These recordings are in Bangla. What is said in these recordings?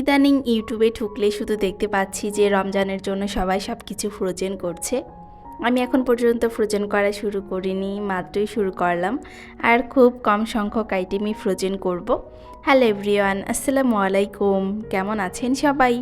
ইদানিং ইউটিউবে ঢুকলে শুধু দেখতে পাচ্ছি যে রমজানের জন্য সবাই সব কিছু ফ্রোজেন করছে। আমি এখন পর্যন্ত ফ্রোজেন করা শুরু করিনি, মাত্রই শুরু করলাম। আর খুব কম সংখ্যক আইটেমই ফ্রোজেন করব। হ্যালো এভরিওয়ান, আসসালামু আলাইকুম। কেমন আছেন সবাই?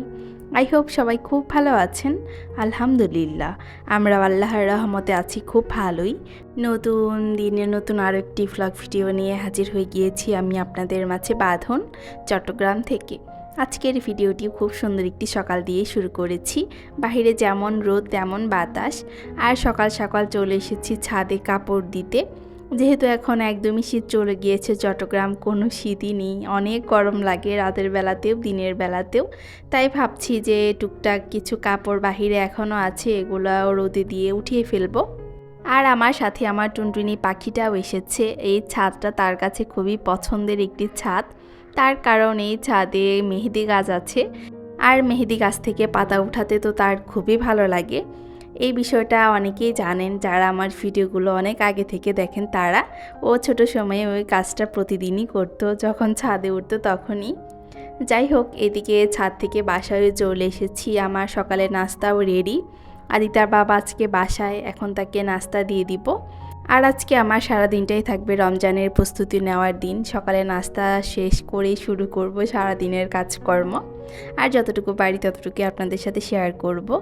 আই হোপ সবাই খুব ভালো আছেন। আলহামদুলিল্লাহ আমরা আল্লাহর রহমতে আছি খুব ভালোই। নতুন দিনে নতুন আরও একটি ফ্লগ ভিডিও নিয়ে হাজির হয়ে গিয়েছি আমি আপনাদের মাঝে বাঁধন, চট্টগ্রাম থেকে। আজকের ভিডিওটি খুব সুন্দর একটি সকাল দিয়ে শুরু করেছি। বাহিরে যেমন রোদ, তেমন বাতাস। আর সকাল সকাল চলে এসেছি ছাদে কাপড় দিতে। যেহেতু এখন একদমই শীত চলে গিয়েছে, চট্টগ্রাম কোনো শীতই নেই। অনেক গরম লাগে রাতের বেলাতেও, দিনের বেলাতেও। তাই ভাবছি যে টুকটাক কিছু কাপড় বাহিরে এখনও আছে, এগুলো রোদে দিয়ে উঠিয়ে ফেলব। আর আমার সাথে আমার টুনটুনি পাখিটাও এসেছে। এই ছাদটা তার কাছে খুবই পছন্দের একটি ছাদ। তার কারণ এই ছাদে মেহেদি গাছ আছে। আর মেহেদি গাছ থেকে পাতা উঠাতে তো তার খুবই ভালো লাগে। এই বিষয়টা অনেকেই জানেন, যারা আমার ভিডিওগুলো অনেক আগে থেকে দেখেন তারা। ও ছোট সময়ে ওই কাজটা প্রতিদিনই করতো, যখন ছাদে উঠতো তখনই। যাই হোক, এদিকে ছাদ থেকে বাসায় চলে এসেছি, আমার সকালে নাস্তাও রেডি আদিতার বাবা আজকে বাসায়, এখন তাকে নাস্তা দিয়ে দিব। আর আজকে আমার সারা দিনটাই থাকবে রমজানের প্রস্তুতি নেওয়ার দিন। সকালে নাস্তা শেষ করেই শুরু করব সারা দিনের কাজকর্ম। আর যতটুকু পারি ততটুকু আপনাদের সাথে শেয়ার করব।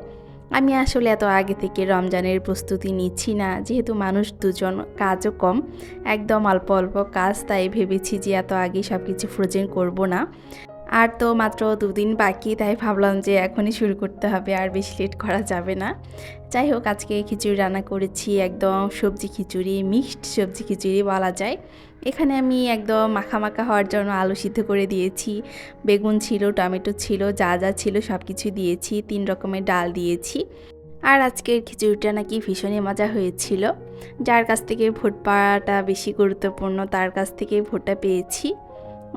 আমি আসলে এত আগে থেকে রমজানের প্রস্তুতি নিচ্ছি না। যেহেতু মানুষ দুজন, কাজও কম, একদম অল্প অল্প কাজ, তাই ভেবেছি যে এত আগে সব কিছু ফ্রোজেন করব না। আর তো মাত্র দুদিন বাকি, তাই ভাবলাম যে এখনই শুরু করতে হবে, আর বেশি লেট করা যাবে না। যাই হোক, আজকে খিচুড়ি রান্না করেছি, একদম সবজি খিচুড়ি, মিক্সড সবজি খিচুড়ি বলা যায়। এখানে আমি একদম মাখা হওয়ার জন্য আলু সিদ্ধ করে দিয়েছি, বেগুন ছিল, টমেটো ছিল, যা যা ছিল সব কিছু দিয়েছি, তিন রকমের ডাল দিয়েছি। আর আজকের খিচুড়িটা নাকি ভীষণই মজা হয়েছিল। যার কাছ থেকে ভোট পাওয়াটা বেশি গুরুত্বপূর্ণ, তার কাছ থেকে ভোটটা পেয়েছি।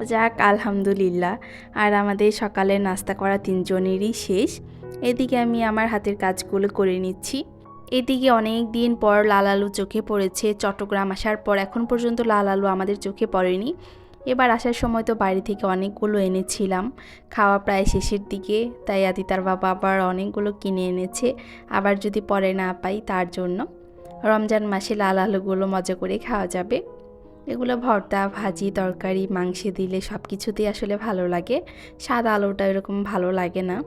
যাক, আলহামদুলিল্লাহ। আর আমাদের সকালে নাস্তা করা তিনজনেরই শেষ। এদিকে আমি আমার হাতের কাজগুলো করে নিচ্ছি। এদিকে অনেক দিন পর লাল আলু চোখে পড়েছে। চট্টগ্রাম আসার পর এখন পর্যন্ত লাল আলু আমাদের চোখে পড়েনি। এবার আসার সময় তো বাড়ি থেকে অনেকগুলো এনেছিলাম। খাওয়া প্রায় শেষের দিকে, তাই আদি তার বাবা আবার অনেকগুলো কিনে এনেছে। আবার যদি পরে না পাই, তার জন্য। রমজান মাসে লাল আলুগুলো মজা করে খাওয়া যাবে। এগুলো ভর্তা, ভাজি, তরকারি, মাংসে দিলে সব কিছুতেই আসলে ভালো লাগে। সাদা আলুটা এরকম ভালো লাগে না।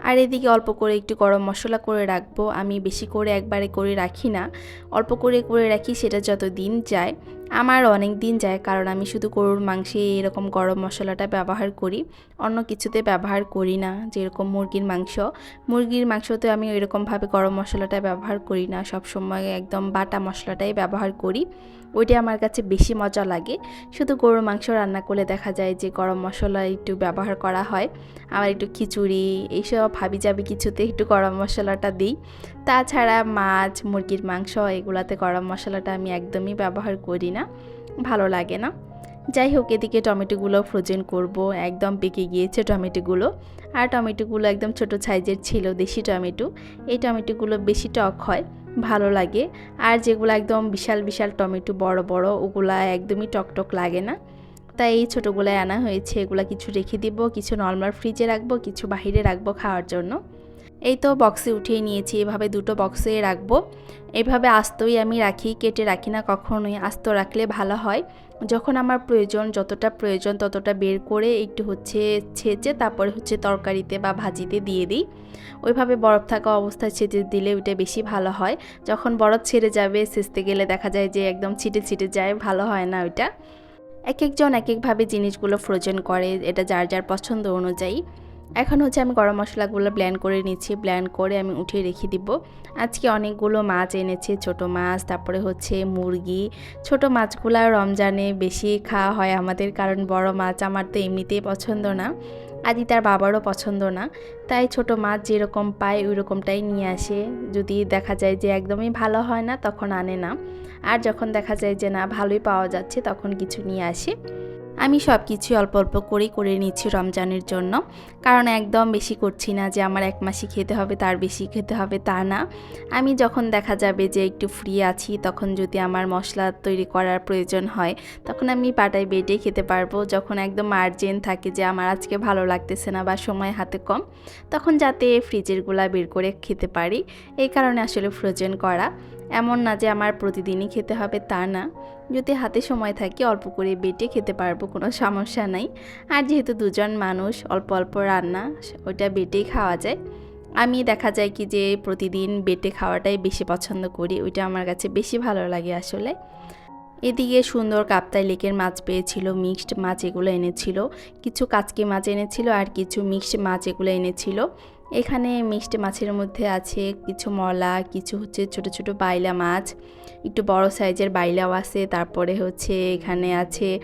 আর এদিকে অল্প করে একটু গরম মশলা করে রাখব। আমি বেশি করে একবারে করে রাখি না। অল্প করে করে রাখি, সেটা যত দিন যায়। আমার অনেক দিন যায়, কারণ আমি শুধু গরুর মাংসে এরকম গরম মশলাটা ব্যবহার করি, অন্য কিছুতে ব্যবহার করি না, যেরকম মুরগির মাংস। মুরগির মাংসতে আমি ওইরকমভাবে গরম মশলাটা ব্যবহার করি না সব সময় একদম বাটা মশলাটাই ব্যবহার করি, ওইটা আমার কাছে বেশি মজা লাগে। শুধু গরুর মাংস রান্না করলে দেখা যায় যে গরম মশলা একটু ব্যবহার করা হয়, আবার একটু খিচুড়ি, এইসব ভাবি যাবি কিছুতে একটু গরম মশলাটা দিই। তাছাড়া মাছ, মুরগির মাংস, এগুলাতে গরম মশলাটা আমি একদমই ব্যবহার করি না। ভালো লাগে না। যাই হোক, এদিকে টমেটোগুলো ফ্রোজেন করব। একদম পেকে গিয়েছে টমেটোগুলো। আর টমেটোগুলো একদম ছোট সাইজের ছিল দেশি টমেটো। এই টমেটোগুলো বেশি টক হয়, ভালো লাগে। আর যেগুলো একদম বিশাল বিশাল টমেটো, বড় বড়, ওগুলা একদমই টকটক লাগে না। তাই এই ছোটোগুলোয় আনা হয়েছে। এগুলো কিছু রেখে দিব, কিছু নর্মাল ফ্রিজে রাখব, কিছু বাহিরে রাখব খাওয়ার জন্য। এই তো বক্সে উঠিয়ে নিয়েছি, এভাবে দুটো বক্সে রাখব। এভাবে আস্তই আমি রাখি, কেটে রাখি না কখনোই। আস্ত রাখলে ভালো হয়। যখন আমার প্রয়োজন, যতটা প্রয়োজন ততটা বের করে একটু হচ্ছে ছেঁচে তারপরে হচ্ছে তরকারিতে বা ভাজিতে দিয়ে দিই। ওইভাবে বরফ থাকা অবস্থায় ছেঁচে দিলে ওইটা বেশি ভালো হয়। যখন বরফ ছেড়ে যাবে সেচতে গেলে দেখা যায় যে একদম ছিটে ছিটে যায়, ভালো হয় না ওইটা। এক একজন এক একভাবে জিনিসগুলো ফ্রোজেন করে, এটা যার যার পছন্দ অনুযায়ী। এখন হচ্ছে আমি গরম মশলাগুলো ব্ল্যান্ড করে নিচ্ছি ব্ল্যান্ড করে আমি উঠিয়ে রেখে দিব। আজকে অনেকগুলো মাছ এনেছে, ছোট মাছ, তারপরে হচ্ছে মুরগি। ছোট মাছগুলো রমজানে বেশি খাওয়া হয় আমাদের, কারণ বড় মাছ আমার তো এমনিতেই পছন্দ না। আদি তার বাবারও পছন্দ না, তাই ছোট মাছ যেরকম পায় ওই রকমটাই নিয়ে আসে। যদি দেখা যায় যে একদমই ভালো হয় না, তখন আনে না। আর যখন দেখা যায় যে না, ভালোই পাওয়া যাচ্ছে, তখন কিছু নিয়ে আসি। আমি সব কিছু অল্প অল্প করেই করে নিচ্ছি রমজানের জন্য। কারণ একদম বেশি করছি না যে আমার এক মাসই খেতে হবে, তার বেশি খেতে হবে, তা না। আমি যখন দেখা যাবে যে একটু ফ্রি আছি, তখন যদি আমার মশলা তৈরি করার প্রয়োজন হয়, তখন আমি পাটায় বেটে খেতে পারব। যখন একদম আর্জেন্ট থাকে যে আমার আজকে ভালো লাগতেছে না বা সময় হাতে কম, তখন যাতে ফ্রিজেরগুলা বের করে খেতে পারি। এই কারণে আসলে ফ্রোজেন করা। এমন না যে আমার প্রতিদিনই খেতে হবে তা না। যদি হাতে সময় থাকে অল্প করে বেটে খেতে পারব, কোনো সমস্যা নাই। আর যেহেতু দুজন মানুষ, অল্প অল্প রান্না, ওইটা বেটেই খাওয়া যায়। আমি দেখা যায় কি যে প্রতিদিন বেটে খাওয়াটাই বেশি পছন্দ করি, ওইটা আমার কাছে বেশি ভালো লাগে আসলে। এদিকে সুন্দর কাপ্তাই লেকের মাছ পেয়েছিল, মিক্সড মাছ এগুলো এনেছিল, কিছু কাচকি মাছ এনেছিল আর কিছু মিক্সড মাছ এগুলো এনেছিল। এখানে মিষ্টি মাছের মধ্যে আছে কিছু মলা, কিছু হচ্ছে ছোট ছোট বাইলা মাছ, একটু বড় সাইজের বাইলাও আছে, তারপরে হচ্ছে এখানে আছে,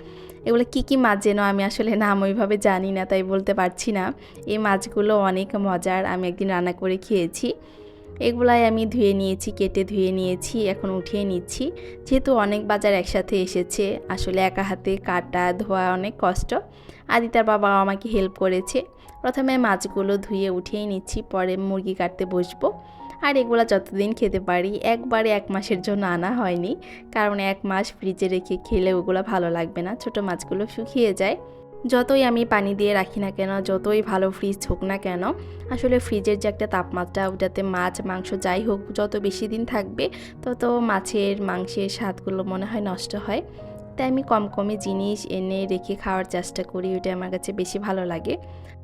এগুলো কি কি মাছ যেন আমি আসলে নাম ওইভাবে জানি না, তাই বলতে পারছি না। এই মাছগুলো অনেক মজার, আমি একদিন রান্না করে খেয়েছি। এগুলাই আমি ধুয়ে নিয়েছি, কেটে ধুয়ে নিয়েছি, এখন উঠিয়ে নিচ্ছি। যেহেতু অনেক বাজার একসাথে এসেছে, আসলে একা হাতে কাটা, ধোয়া অনেক কষ্ট। আদিতার বাবা আমাকে হেল্প করেছে। প্রথমে মাছগুলো ধুয়ে উঠিয়ে নিচ্ছি, পরে মুরগি কাটতে বসবো। আর এগুলো যতদিন খেতে পারি, একবারে এক মাসের জন্য আনা হয়নি। কারণ এক মাস ফ্রিজে রেখে খেলে ওগুলো ভালো লাগবে না। ছোট মাছগুলো শুকিয়ে যায়। যতই আমি পানি দিয়ে রাখি না কেন, যতই ভালো ফ্রিজ হোক না কেন, আসলে ফ্রিজের যে একটা তাপমাত্রা, ওটাতে মাছ, মাংস যাই হোক, যত বেশি দিন থাকবে, তত মাছের, মাংসের স্বাদগুলো মনে হয় নষ্ট হয়। তাই আমি কম কমে জিনিস এনে রেখে খাওয়ার চেষ্টা করি, ওইটা আমার কাছে বেশি ভালো লাগে।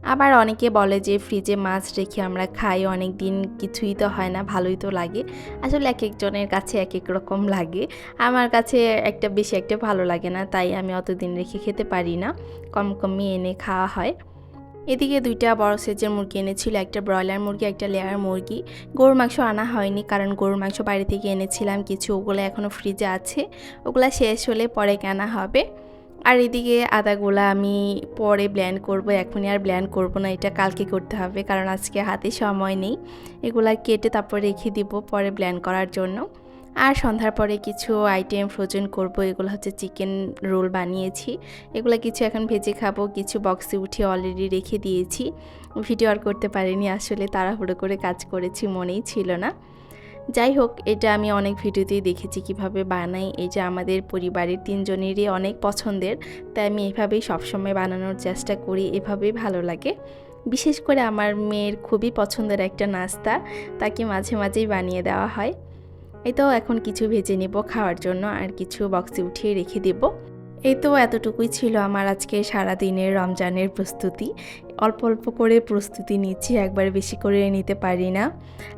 আবার অনেকে বলে যে, ফ্রিজে মাছ রেখে আমরা খাই অনেক দিন কিছুই তো হয় না, ভালোই তো লাগে। আসলে এক একজনের কাছে এক এক রকম লাগে। আমার কাছে একটা বেশি একটা ভালো লাগে না, তাই আমি অতদিন রেখে খেতে পারি না, কম কমই এনে খাওয়া হয়। এদিকে দুইটা বড় সেজের মুরগি এনেছিল, একটা ব্রয়লার মুরগি, একটা লেয়ার মুরগি। গরুর মাংস আনা হয়নি কারণ গরুর মাংস বাইরে থেকে এনেছিলাম, কিছু ওগুলো এখনও ফ্রিজে আছে। ওগুলো শেষ হলে পরে কেনা হবে। আর এদিকে আদাগুলা আমি পরে ব্ল্যান্ড করব, এখনই আর ব্ল্যান্ড করব না, এটা কালকে করতে হবে কারণ আজকে হাতে সময় নেই। এগুলা কেটে তারপর রেখে দিব পরে ব্ল্যান্ড করার জন্য। আর সন্ধ্যার পরে কিছু আইটেম ফ্রোজেন করব, এগুলো হচ্ছে চিকেন রোল বানিয়েছি। এগুলো কিছু এখন ভেজে খাব, কিছু বক্সে উঠিয়ে অলরেডি রেখে দিয়েছি। ভিডিও আর করতে পারিনি, আসলে তাড়াহুড়ো করে কাজ করেছি, মনেই ছিল না। যাই হোক, এটা আমি অনেক ভিডিওতেই দেখেছি কীভাবে বানাই। যে আমাদের পরিবারের তিনজনেরই অনেক পছন্দের, তাই আমি এভাবেই সবসময় বানানোর চেষ্টা করি, এভাবেই ভালো লাগে। বিশেষ করে আমার মেয়ের খুবই পছন্দের একটা নাস্তা, তাকে মাঝে মাঝেই বানিয়ে দেওয়া হয়। এই তো এখন কিছু ভেজে নেব খাওয়ার জন্য, আর কিছু বক্সে উঠিয়ে রেখে দেব। এই তো এতটুকুই ছিল আমার আজকে সারা দিনের রমজানের প্রস্তুতি। অল্প অল্প করে প্রস্তুতি নিচ্ছি, একবার বেশি করে নিতে পারি না।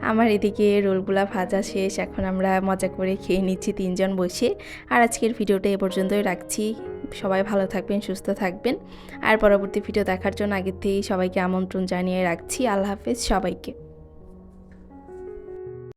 আমার এদিকে রোলগুলা ভাজা শেষ, এখন আমরা মজা করে খেয়ে নিচ্ছি তিনজন বসে। আর আজকের ভিডিওটা এ পর্যন্তই রাখছি। সবাই ভালো থাকবেন, সুস্থ থাকবেন। আর পরবর্তী ভিডিও দেখার জন্য আগের থেকেই সবাইকে আমন্ত্রণ জানিয়ে রাখছি। আল্লাহ হাফেজ সবাইকে।